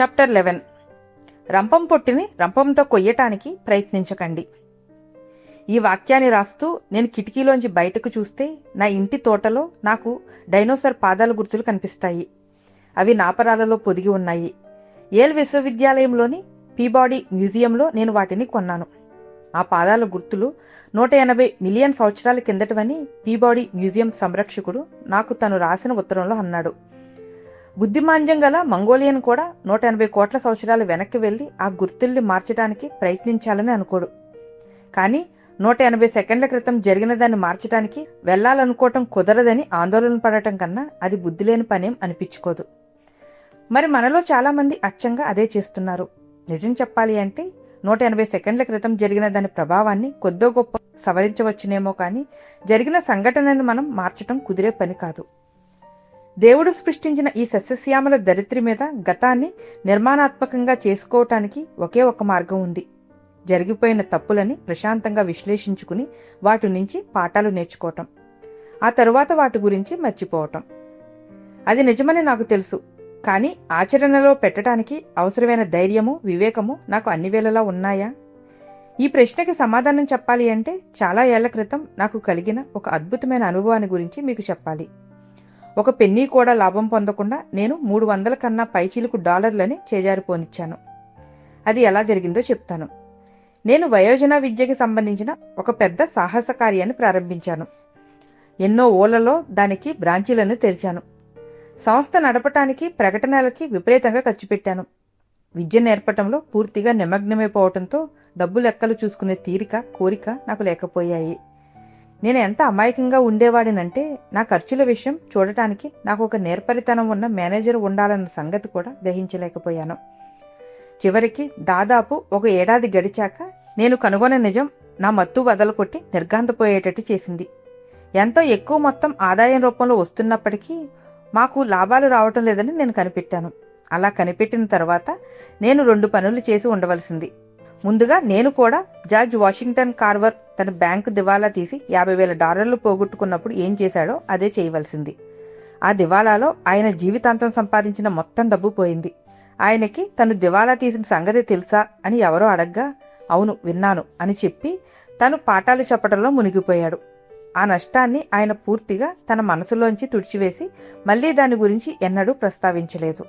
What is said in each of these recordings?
Chapter eleven రంపం పొట్టిని రంపంతో కొయ్యటానికి ప్రయత్నించకండి. ఈ వాక్యాన్ని రాస్తూ నేను కిటికీలోంచి బయటకు చూస్తే నా ఇంటి తోటలో నాకు డైనోసార్ పాదాల గుర్తులు కనిపిస్తాయి. అవి నాపరాలలో పొదిగి ఉన్నాయి. ఏల్ విశ్వవిద్యాలయంలోని పీబాడీ మ్యూజియంలో నేను వాటిని కొన్నాను. ఆ పాదాల గుర్తులు నూట ఎనభై మిలియన్ సంవత్సరాల కిందటవని పీబాడీ మ్యూజియం సంరక్షకుడు నాకు తను రాసిన ఉత్తరంలో అన్నాడు. బుద్ధిమాంద్యం గల మంగోలియన్ కూడా నూట ఎనభై కోట్ల సంవత్సరాలు వెనక్కి వెళ్ళి ఆ గుర్తుల్ని మార్చడానికి ప్రయత్నించాలని అనుకోడు. కానీ నూట ఎనభై సెకండ్ల క్రితం జరిగిన దాన్ని మార్చడానికి వెళ్ళాలనుకోవటం కుదరదని ఆందోళన పడటం కన్నా అది బుద్ధి లేని పనేం అనిపించుకోదు. మరి మనలో చాలామంది అచ్చంగా అదే చేస్తున్నారు. నిజం చెప్పాలి అంటే నూట ఎనభై సెకండ్ల క్రితం జరిగిన దాని ప్రభావాన్ని కొద్దో గొప్ప సవరించవచ్చునేమో కానీ జరిగిన సంఘటనను మనం మార్చటం కుదిరే పని కాదు. దేవుడు సృష్టించిన ఈ సస్యశ్యామల దరిద్రి మీద గతాన్ని నిర్మాణాత్మకంగా చేసుకోవటానికి ఒకే ఒక మార్గం ఉంది. జరిగిపోయిన తప్పులని ప్రశాంతంగా విశ్లేషించుకుని వాటి నుంచి పాఠాలు నేర్చుకోవటం. ఆ తరువాత వాటి గురించి మర్చిపోవటం. అది నిజమని నాకు తెలుసు. కానీ ఆచరణలో పెట్టడానికి అవసరమైన ధైర్యము వివేకము నాకు అన్ని వేళలా ఉన్నాయా? ఈ ప్రశ్నకి సమాధానం చెప్పాలి అంటే చాలా ఏళ్ళ క్రితం నాకు కలిగిన ఒక అద్భుతమైన అనుభవాన్ని గురించి మీకు చెప్పాలి. ఒక పెన్నీ కూడా లాభం పొందకుండా నేను మూడు వందల కన్నా పైచీలకు డాలర్లని చేజారిపోనిచ్చాను. అది ఎలా జరిగిందో చెప్తాను. నేను వయోజన విద్యకి సంబంధించిన ఒక పెద్ద సాహస కార్యాన్ని ప్రారంభించాను. ఎన్నో ఓలలో దానికి బ్రాంచీలను తెరిచాను. సంస్థ నడపటానికి ప్రకటనలకి విపరీతంగా ఖర్చు పెట్టాను. విద్య నేర్పటంలో పూర్తిగా నిమగ్నమైపోవడంతో డబ్బు లెక్కలు చూసుకునే తీరిక కోరిక నాకు లేకపోయాయి. నేను ఎంత అమాయకంగా ఉండేవాడినంటే నా ఖర్చుల విషయం చూడటానికి నాకు ఒక నేర్పరితనం ఉన్న మేనేజర్ ఉండాలన్న సంగతి కూడా గ్రహించలేకపోయాను. చివరికి దాదాపు ఒక ఏడాది గడిచాక నేను కనుగొన్న నిజం నా మత్తు వదలకొట్టి నిర్గాంతపోయేటట్టు చేసింది. ఎంతో ఎక్కువ మొత్తం ఆదాయం రూపంలో వస్తున్నప్పటికీ మాకు లాభాలు రావటం లేదని నేను కనిపెట్టాను. అలా కనిపెట్టిన తర్వాత నేను రెండు పనులు చేసి ఉండవలసింది. ముందుగా నేను కూడా జార్జ్ వాషింగ్టన్ కార్వర్ తన బ్యాంకు దివాలా తీసి యాభై వేల డాలర్లు పోగొట్టుకున్నప్పుడు ఏం చేశాడో అదే చేయవలసింది. ఆ దివాలాలో ఆయన జీవితాంతం సంపాదించిన మొత్తం డబ్బు పోయింది. ఆయనకి తను దివాలా తీసిన సంగతి తెలుసా అని ఎవరో అడగ్గా అవును విన్నాను అని చెప్పి తను పాఠాలు చెప్పడంలో మునిగిపోయాడు. ఆ నష్టాన్ని ఆయన పూర్తిగా తన మనసులోంచి తుడిచివేసి మళ్ళీ దాని గురించి ఎన్నడూ ప్రస్తావించలేదు.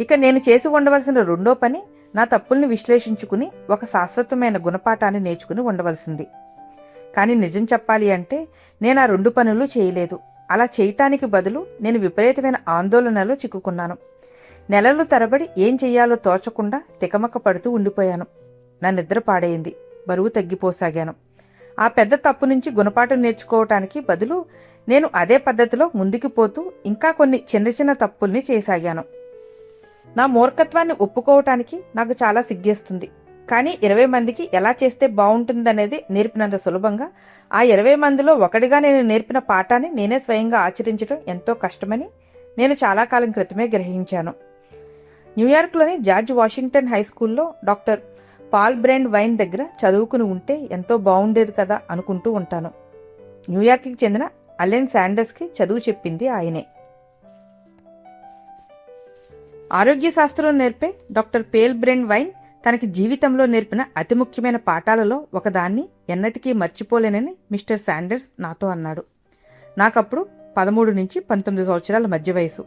ఇక నేను చేసి ఉండవలసిన రెండో పని నా తప్పుల్ని విశ్లేషించుకుని ఒక శాశ్వతమైన గుణపాఠాన్ని నేర్చుకుని ఉండవలసింది. కానీ నిజం చెప్పాలి అంటే నేను ఆ రెండు పనులు చేయలేదు. అలా చేయటానికి బదులు నేను విపరీతమైన ఆందోళనలో చిక్కుకున్నాను. నెలలు తరబడి ఏం చెయ్యాలో తోచకుండా తికమక పడుతూ ఉండిపోయాను. నా నిద్ర పాడైంది. బరువు తగ్గిపోసాగాను. ఆ పెద్ద తప్పు నుంచి గుణపాఠం నేర్చుకోవటానికి బదులు నేను అదే పద్ధతిలో ముందుకు పోతూ ఇంకా కొన్ని చిన్న చిన్న తప్పుల్ని చేసాగాను. నా మూర్ఖత్వాన్ని ఒప్పుకోవటానికి నాకు చాలా సిగ్గేస్తుంది. కానీ ఇరవై మందికి ఎలా చేస్తే బాగుంటుందనేది నేర్పినంత సులభంగా ఆ ఇరవై మందిలో ఒకటిగా నేను నేర్పిన పాఠాన్ని నేనే స్వయంగా ఆచరించడం ఎంతో కష్టమని నేను చాలా కాలం క్రితమే గ్రహించాను. న్యూయార్క్లోని జార్జ్ వాషింగ్టన్ హై స్కూల్లో డాక్టర్ పాల్ బ్రాండ్ వైన్ దగ్గర చదువుకుని ఉంటే ఎంతో బాగుండేది కదా అనుకుంటూ ఉంటాను. న్యూయార్క్కి చెందిన అలెన్ శాండర్స్కి చదువు చెప్పింది ఆయనే. ఆరోగ్య శాస్త్రం నేర్పే డాక్టర్ పేల్ బ్రెండ్ వైన్ తనకి జీవితంలో నేర్పిన అతి ముఖ్యమైన పాఠాలలో ఒకదాన్ని ఎన్నటికీ మర్చిపోలేనని మిస్టర్ శాండర్స్ నాతో అన్నాడు నాకప్పుడు పదమూడు నుంచి పంతొమ్మిది సంవత్సరాల మధ్య వయసు.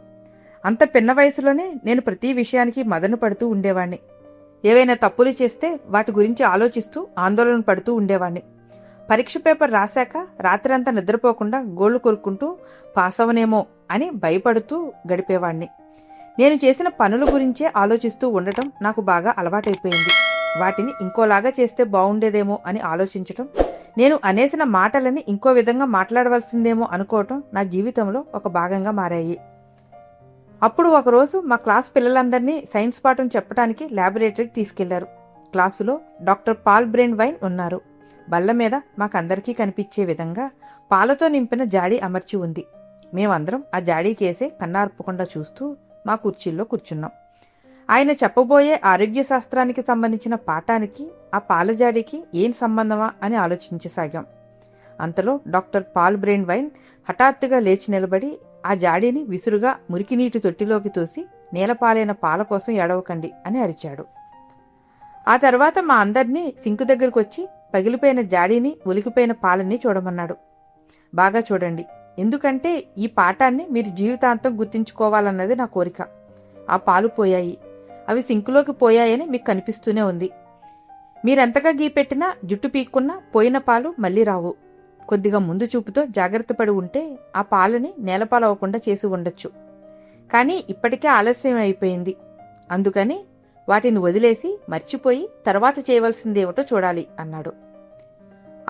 అంత పిన్న వయసులోనే నేను ప్రతి విషయానికి మదన పడుతూ ఉండేవాణ్ణి. ఏవైనా తప్పులు చేస్తే వాటి గురించి ఆలోచిస్తూ ఆందోళన పడుతూ ఉండేవాణ్ణి. పరీక్ష పేపర్ రాశాక రాత్రంతా నిద్రపోకుండా గోళ్ళు కొరుక్కుంటూ పాస్ అవనేమో అని భయపడుతూ గడిపేవాణ్ణి. నేను చేసిన పనుల గురించే ఆలోచిస్తూ ఉండటం నాకు బాగా అలవాటైపోయింది. వాటిని ఇంకోలాగా చేస్తే బాగుండేదేమో అని ఆలోచించటం నేను అనేసిన మాటలని ఇంకో విధంగా మాట్లాడవలసిందేమో అనుకోవటం నా జీవితంలో ఒక భాగంగా మారాయి. అప్పుడు ఒకరోజు మా క్లాస్ పిల్లలందరినీ సైన్స్ పాఠం చెప్పడానికి ల్యాబొరేటరీకి తీసుకెళ్ళారు. క్లాసులో డాక్టర్ పాల్ బ్రెయిన్ వైన్ ఉన్నారు. బల్ల మీద మాకందరికీ కనిపించే విధంగా పాలతో నింపిన జాడీ అమర్చి ఉంది. మేమందరం ఆ జాడీకేసే కన్నార్పకుండా చూస్తూ మా కుర్చీల్లో కూర్చున్నాం. ఆయన చెప్పబోయే ఆరోగ్య శాస్త్రానికి సంబంధించిన పాఠానికి ఆ పాలజాడికి ఏం సంబంధమా అని ఆలోచించసాగాం. అంతలో డాక్టర్ పాల్ బ్రెయిన్ వైన్ హఠాత్తుగా లేచి నిలబడి ఆ జాడీని విసురుగా మురికి నీటి తొట్టిలోకి తోసి నేలపాలైన పాల కోసం ఎడవకండి అని అరిచాడు. ఆ తర్వాత మా అందరినీ సింకు దగ్గరకు వచ్చి పగిలిపోయిన జాడీని ఒలికిపోయిన పాలని చూడమన్నాడు. బాగా చూడండి ఎందుకంటే ఈ పాఠాన్ని మీరు జీవితాంతం గుర్తుంచుకోవాలన్నది నా కోరిక. ఆ పాలు పోయాయి. అవి సింకులోకి పోయాయని మీకు కనిపిస్తూనే ఉంది. మీరెంతగా గీపెట్టినా జుట్టు పీక్కున్నా పోయిన పాలు మళ్ళీ రావు. కొద్దిగా ముందు చూపుతో జాగ్రత్త పడి ఉంటే ఆ పాలని నేలపాలవ్వకుండా చేసి ఉండొచ్చు. కానీ ఇప్పటికే ఆలస్యం అయిపోయింది. అందుకని వాటిని వదిలేసి మర్చిపోయి తర్వాత చేయవలసిందేమిటో చూడాలి అన్నాడు.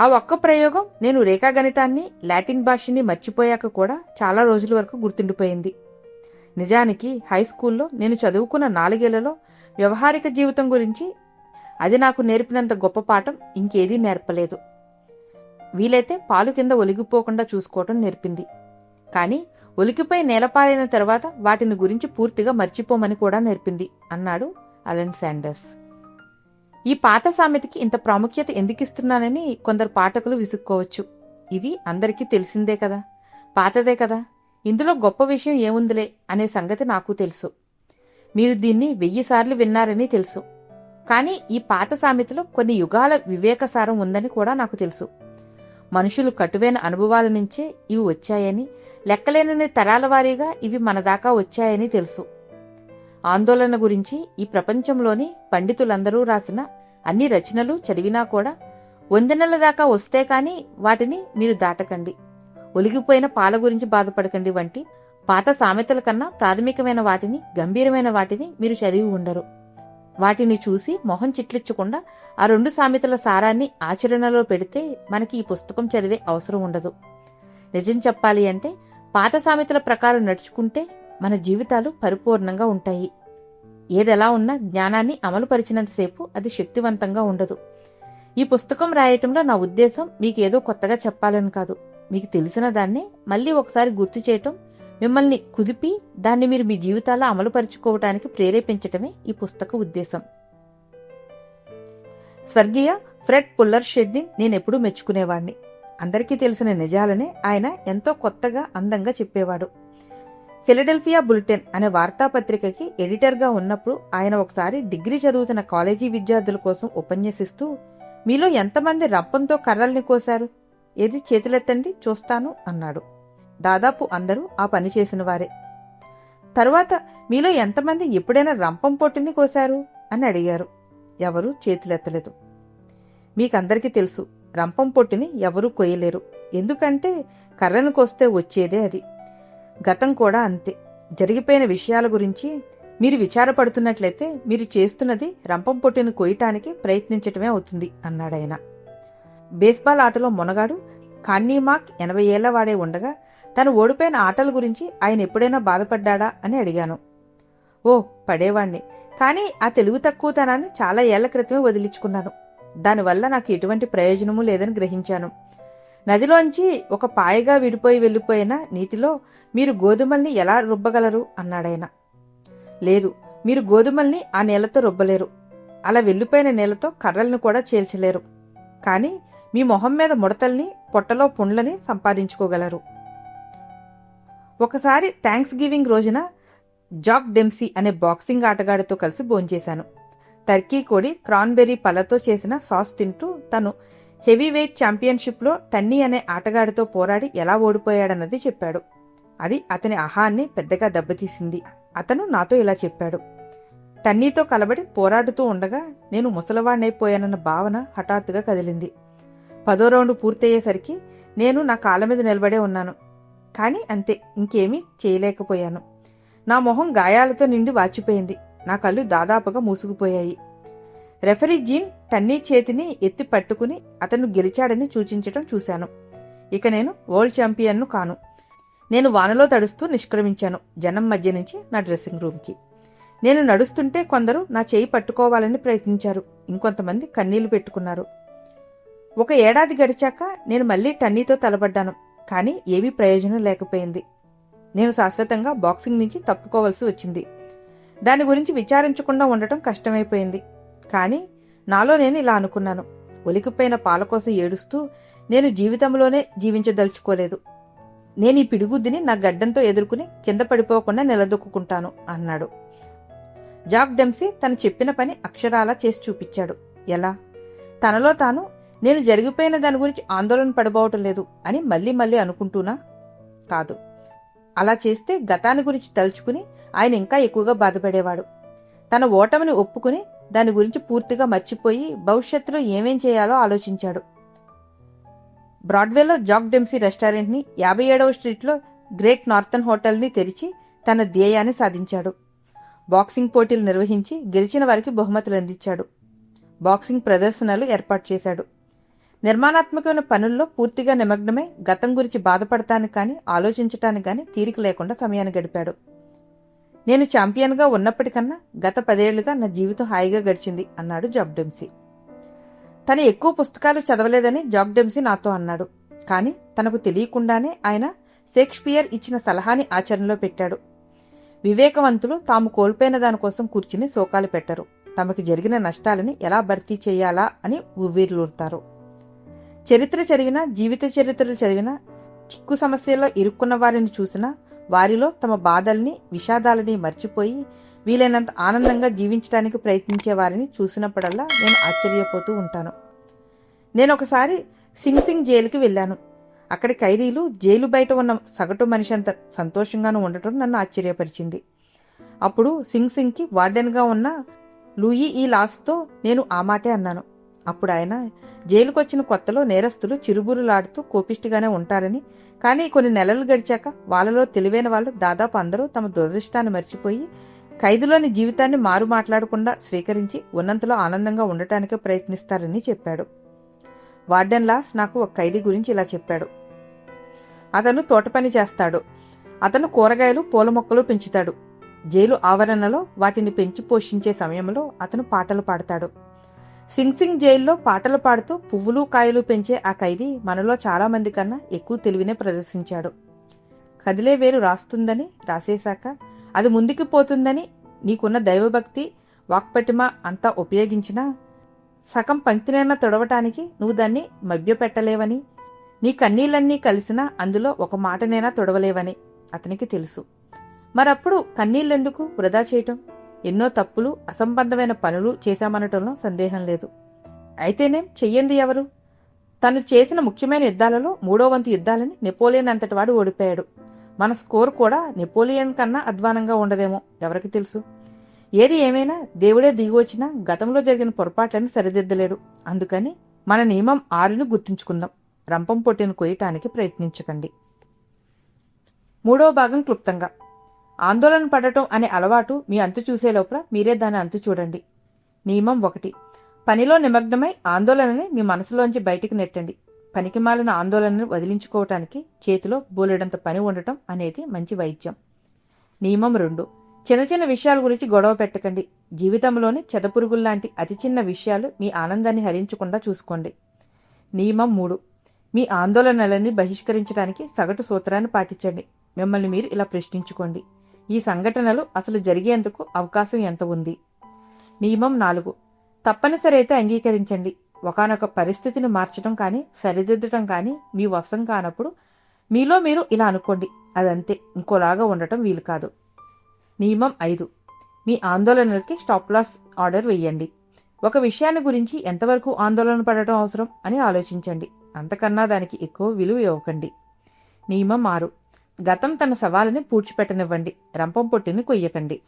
ఆ ఒక్క ప్రయోగం నేను రేఖాగణితాన్ని లాటిన్ భాషని మర్చిపోయాక కూడా చాలా రోజుల వరకు గుర్తుండిపోయింది. నిజానికి హై స్కూల్లో నేను చదువుకున్న నాలుగేళ్ళలో వ్యవహారిక జీవితం గురించి అది నాకు నేర్పినంత గొప్ప పాఠం ఇంకేదీ నేర్పలేదు. వీలైతే పాలు కింద ఒలిగిపోకుండా చూసుకోవటం నేర్పింది. కానీ ఒలికిపోయి నేలపాలైన తర్వాత వాటిని గురించి పూర్తిగా మర్చిపోమని కూడా నేర్పింది అన్నాడు అలెన్ శాండర్స్. ఈ పాత సామెతకి ఇంత ప్రాముఖ్యత ఎందుకు ఇస్తున్నానని కొందరు పాఠకులు విసుక్కోవచ్చు. ఇది అందరికీ తెలిసిందే కదా. పాతదే కదా. ఇందులో గొప్ప విషయం ఏముందిలే అనే సంగతి నాకు తెలుసు. మీరు దీన్ని వెయ్యి సార్లు విన్నారని తెలుసు. కానీ ఈ పాత సామెతలో కొన్ని యుగాల వివేకసారం ఉందని కూడా నాకు తెలుసు. మనుషులు కటువైన అనుభవాల నుంచే ఇవి వచ్చాయని లెక్కలేనని తరాల వారీగా ఇవి మన దాకా వచ్చాయని తెలుసు. ఆందోళన గురించి ఈ ప్రపంచంలోని పండితులందరూ రాసిన అన్ని రచనలు చదివినా కూడా వందెనెల దాకా వస్తే కానీ వాటిని మీరు దాటకండి. ఒలిగిపోయిన పాల గురించి బాధపడకండి వంటి పాత సామెతల కన్నా ప్రాథమికమైన వాటిని గంభీరమైన వాటిని మీరు చదివి ఉండరు. వాటిని చూసి మొహం చిట్లిచ్చకుండా ఆ రెండు సామెతల సారాన్ని ఆచరణలో పెడితే మనకి ఈ పుస్తకం చదివే అవసరం ఉండదు. నిజం చెప్పాలి అంటే పాత సామెతల ప్రకారం నడుచుకుంటే మన జీవితాలు పరిపూర్ణంగా ఉంటాయి. ఏదెలా ఉన్నా జ్ఞానాన్ని అమలుపరిచినంతసేపు అది శక్తివంతంగా ఉండదు. ఈ పుస్తకం రాయటంలో నా ఉద్దేశం మీకు ఏదో కొత్తగా చెప్పాలని కాదు. మీకు తెలిసిన దాన్ని మళ్ళీ ఒకసారి గుర్తు చేయటం మిమ్మల్ని కుదిపి దాన్ని మీరు మీ జీవితాల్లో అమలుపరుచుకోవటానికి ప్రేరేపించటమే ఈ పుస్తక ఉద్దేశం. స్వర్గీయ ఫ్రెడ్ పుల్లర్ షెడ్ని నేనెప్పుడూ మెచ్చుకునేవాణ్ణి. అందరికీ తెలిసిన నిజాలనే ఆయన ఎంతో కొత్తగా అందంగా చెప్పేవాడు. ఫిలడెల్ఫియా బులెటిన్ అనే వార్తాపత్రికకి ఎడిటర్గా ఉన్నప్పుడు ఆయన ఒకసారి డిగ్రీ చదువుతున్న కాలేజీ విద్యార్థుల కోసం ఉపన్యసిస్తూ మీలో ఎంతమంది రంపంతో కర్రల్ని కోశారు? ఏది చేతులెత్తండి చూస్తాను అన్నాడు. దాదాపు అందరూ ఆ పని చేసిన వారే. తరువాత మీలో ఎంతమంది ఎప్పుడైనా రంపం పొట్టుని కోశారు? అని అడిగారు. ఎవరూ చేతులెత్తలేదు. మీకందరికీ తెలుసు రంపం పొట్టిని ఎవరూ కొయ్యలేరు. ఎందుకంటే కర్రను కోస్తే వచ్చేదే అది. గతం కూడా అంతే. జరిగిపోయిన విషయాల గురించి మీరు విచారపడుతున్నట్లయితే మీరు చేస్తున్నది రంపం పొట్టును కొయ్యటానికి ప్రయత్నించటమే అవుతుంది అన్నాడాయన బేస్బాల్ ఆటలో మొనగాడు కాన్నీమాక్ ఎనభై ఏళ్ళ వాడే ఉండగా తను ఓడిపోయిన ఆటల గురించి ఆయన ఎప్పుడైనా బాధపడ్డా అని అడిగాను. ఓ పడేవాణ్ణి. కానీ ఆ తెలుగు తక్కువతనాన్ని చాలా ఏళ్ళ క్రితమే వదిలించుకున్నాను. దానివల్ల నాకు ఎటువంటి ప్రయోజనము లేదని గ్రహించాను. నదిలోంచి ఒక పాయగా విడిపోయి వెళ్ళిపోయిన నీటిలో మీరు గోధుమల్ని ఎలా రుబ్బగలరు? అన్నాడాయన. లేదు మీరు గోధుమల్ని ఆ నేలతో రుబ్బలేరు. అలా వెళ్ళిపోయిన నేలతో కర్రల్ని కూడా చేల్చలేరు కానీ మీ మొహం మీద ముడతల్ని పొట్టలో పుండ్లని సంపాదించుకోగలరు. ఒకసారి థ్యాంక్స్ గివింగ్ రోజున జాక్ డెమ్సీ అనే బాక్సింగ్ ఆటగాడితో కలిసి భోంచేశాను. టర్కీ కోడి క్రాన్బెర్రీ పళ్ళతో చేసిన సాస్ తింటూ తను హెవీ వెయిట్ ఛాంపియన్షిప్లో టన్నీ అనే ఆటగాడితో పోరాడి ఎలా ఓడిపోయాడన్నది చెప్పాడు. అది అతని అహాన్ని పెద్దగా దెబ్బతీసింది. అతను నాతో ఇలా చెప్పాడు. టన్నీతో కలబడి పోరాడుతూ ఉండగా నేను ముసలవాణ్ణైపోయానన్న భావన హఠాత్తుగా కదిలింది. పదో రౌండ్ పూర్తయ్యేసరికి నేను నా కాళ్ళ మీద నిలబడే ఉన్నాను. కానీ అంతే ఇంకేమీ చేయలేకపోయాను. నా మొహం గాయాలతో నిండి వాచిపోయింది. నా కళ్ళు దాదాపుగా మూసుకుపోయాయి. రెఫరీ జీన్ టన్నీ చేతిని ఎత్తి పట్టుకుని అతను గెలిచాడని సూచించటం చూశాను. ఇక నేను వరల్డ్ ఛాంపియన్ను కాను. నేను వానలో తడుస్తూ నిష్క్రమించాను. జనం మధ్య నుంచి నా డ్రెస్సింగ్ రూమ్కి. నేను నడుస్తుంటే కొందరు నా చేయి పట్టుకోవాలని ప్రయత్నించారు. ఇంకొంతమంది కన్నీళ్ళు పెట్టుకున్నారు. ఒక ఏడాది గడిచాక నేను మళ్ళీ టన్నీతో తలబడ్డాను కానీ ఏమీ ప్రయోజనం లేకపోయింది. నేను శాశ్వతంగా బాక్సింగ్ నుంచి తప్పుకోవలసి వచ్చింది. దాని గురించి విచారించకుండా ఉండటం కష్టమైపోయింది. కానీ నాలో నేను ఇలా అనుకున్నాను. ఒలికిపోయిన పాల కోసం ఏడుస్తూ నేను జీవితంలోనే జీవించదలుచుకోలేదు. నేను ఈ పిడిగుద్దిని నా గడ్డంతో ఎదుర్కొని కింద పడిపోకుండా నిలదొక్కుంటాను అన్నాడు. జాబ్ డెమ్సీ తను చెప్పిన పని అక్షరాలా చేసి చూపించాడు. ఎలా? తనలో తాను నేను జరిగిపోయిన దాని గురించి ఆందోళన పడబోవటం లేదు అని మళ్ళీ మళ్ళీ అనుకుంటూనా? కాదు. అలా చేస్తే గతాన్ని గురించి తలుచుకుని ఆయన ఇంకా ఎక్కువగా బాధపడేవాడు. తన ఓటమిని ఒప్పుకుని దాని గురించి పూర్తిగా మర్చిపోయి భవిష్యత్తులో ఏమేం చేయాలో ఆలోచించాడు. బ్రాడ్వేలో జాక్ డెమ్సీ రెస్టారెంట్ని యాభై ఏడవ స్ట్రీట్లో గ్రేట్ నార్థన్ హోటల్ని తెరిచి తన ధ్యేయాన్ని సాధించాడు. బాక్సింగ్ పోటీలు నిర్వహించి గెలిచిన వారికి బహుమతులు అందించాడు. బాక్సింగ్ ప్రదర్శనలు ఏర్పాటు చేశాడు. నిర్మాణాత్మకమైన పనుల్లో పూర్తిగా నిమగ్నమై గతం గురించి బాధపడటానికి కానీ ఆలోచించటానికి కానీ తీరిక లేకుండా సమయాన్ని గడిపాడు. నేను ఛాంపియన్గా ఉన్నప్పటికన్నా గత పదేళ్ళుగా నా జీవితం హాయిగా గడిచింది అన్నాడు జాబ్డెమ్సీ తను ఎక్కువ పుస్తకాలు చదవలేదని జాబ్డెమ్సీ నాతో అన్నాడు. కానీ తనకు తెలియకుండానే ఆయన షేక్స్పియర్ ఇచ్చిన సలహాని ఆచరణలో పెట్టాడు. వివేకవంతులు తాము కోల్పోయిన దానికోసం కూర్చుని శోకాలు పెట్టరు. తమకి జరిగిన నష్టాలని ఎలా భర్తీ చేయాలా అని ఉవ్వీర్లూరుతారు చరిత్ర చదివినా జీవిత చరిత్రలు చదివినా చిక్కు సమస్యల్లో ఇరుక్కున్న వారిని చూసినా వారిలో తమ బాధల్ని విషాదాలని మర్చిపోయి వీలైనంత ఆనందంగా జీవించడానికి ప్రయత్నించే వారిని చూసినప్పుడల్లా నేను ఆశ్చర్యపోతూ ఉంటాను. నేను ఒకసారి సింగ్ సింగ్ జైలుకి వెళ్ళాను. అక్కడి ఖైదీలు జైలు బయట ఉన్న సగటు మనిషి అంత సంతోషంగానూ ఉండటం నన్ను ఆశ్చర్యపరిచింది. అప్పుడు సింగ్ సింగ్కి వార్డెన్గా ఉన్న లూయి ఈ లాస్తో నేను ఆ మాటే అన్నాను. అప్పుడు ఆయన జైలుకొచ్చిన కొత్తలో నేరస్తులు చిరుబురులాడుతూ కోపిష్టిగానే ఉంటారని కానీ కొన్ని నెలలు గడిచాక వాళ్ళలో తెలివైన వాళ్ళు దాదాపు అందరూ తమ దురదృష్టాన్ని మర్చిపోయి ఖైదులోని జీవితాన్ని మారు మాట్లాడకుండా స్వీకరించి ఉన్నంతలో ఆనందంగా ఉండటానికి ప్రయత్నిస్తారని చెప్పాడు. వార్డెన్ లాస్ నాకు ఒక ఖైదీ గురించి ఇలా చెప్పాడు. అతను తోట పని చేస్తాడు. అతను కూరగాయలు పూల మొక్కలు పెంచుతాడు. జైలు ఆవరణలో వాటిని పెంచి పోషించే సమయంలో అతను పాటలు పాడతాడు. సింగ్ సింగ్ జైల్లో పాటలు పాడుతూ పువ్వులు కాయలు పెంచే ఆ ఖైదీ మనలో చాలామంది కన్నా ఎక్కువ తెలివినే ప్రదర్శించాడు. కదిలే వేరు రాస్తుందని రాసేశాక అది ముందుకు పోతుందని నీకున్న దైవభక్తి వాక్పటిమ అంతా ఉపయోగించినా సగం పంక్తినైనా తొడవటానికి నువ్వు దాన్ని మభ్యపెట్టలేవని నీ కన్నీళ్ళన్నీ కలిసినా అందులో ఒక మాటనైనా తొడవలేవని అతనికి తెలుసు. మరప్పుడు కన్నీళ్ళెందుకు వృధా చేయటం? ఎన్నో తప్పులు అసంబద్ధమైన పనులు చేశామనటంలో సందేహం లేదు. అయితేనేం చెయ్యంది ఎవరు? తను చేసిన ముఖ్యమైన యుద్ధాలలో మూడో వంతు యుద్ధాలని నెపోలియన్ అంతటివాడు ఓడిపోయాడు. మన స్కోర్ కూడా నెపోలియన్ కన్నా అధ్వానంగా ఉండదేమో ఎవరికి తెలుసు? ఏది ఏమైనా దేవుడే దిగివచ్చినా గతంలో జరిగిన పొరపాట్లని సరిదిద్దలేడు. అందుకని మన నియమం ఆరుని గుర్తుంచుకుందాం. రంపం పొట్టిన కొయ్యటానికి ప్రయత్నించకండి. మూడవ భాగం క్లుప్తంగా. ఆందోళన పడటం అనే అలవాటు మీ అంతు చూసే లోపల మీరే దాని అంతు చూడండి. నియమం ఒకటి. పనిలో నిమగ్నమై ఆందోళనని మీ మనసులోంచి బయటికి నెట్టండి. పనికి మాలిన ఆందోళనను వదిలించుకోవటానికి చేతిలో బోలెడంత పని ఉండటం అనేది మంచి వైద్యం. నియమం రెండు. చిన్న చిన్న విషయాల గురించి గొడవ పెట్టకండి. జీవితంలోని చెదపురుగుల్లాంటి అతి చిన్న విషయాలు మీ ఆనందాన్ని హరించకుండా చూసుకోండి. నియమం మూడు. మీ ఆందోళనలన్నీ బహిష్కరించడానికి సగటు సూత్రాన్ని పాటించండి. మిమ్మల్ని మీరు ఇలా ప్రశ్నించుకోండి. ఈ సంఘటనలు అసలు జరిగేందుకు అవకాశం ఎంత ఉంది? నియమం నాలుగు. తప్పనిసరి అయితే అంగీకరించండి. ఒకనొక పరిస్థితిని మార్చడం కానీ సరిదిద్దటం కానీ మీ వశం కానప్పుడు మీలో మీరు ఇలా అనుకోండి. అదంతే. ఇంకోలాగా ఉండటం వీలు కాదు. నియమం ఐదు. మీ ఆందోళనలకి స్టాప్ లాస్ ఆర్డర్ వేయండి. ఒక విషయాన్ని గురించి ఎంతవరకు ఆందోళన పడటం అవసరం అని ఆలోచించండి. అంతకన్నా దానికి ఎక్కువ విలువ ఇవ్వకండి. నియమం ఆరు. గతం తన సవాలుని పూడ్చిపెట్టనివ్వండి. రంపం పొట్టిని కొయ్యకండి.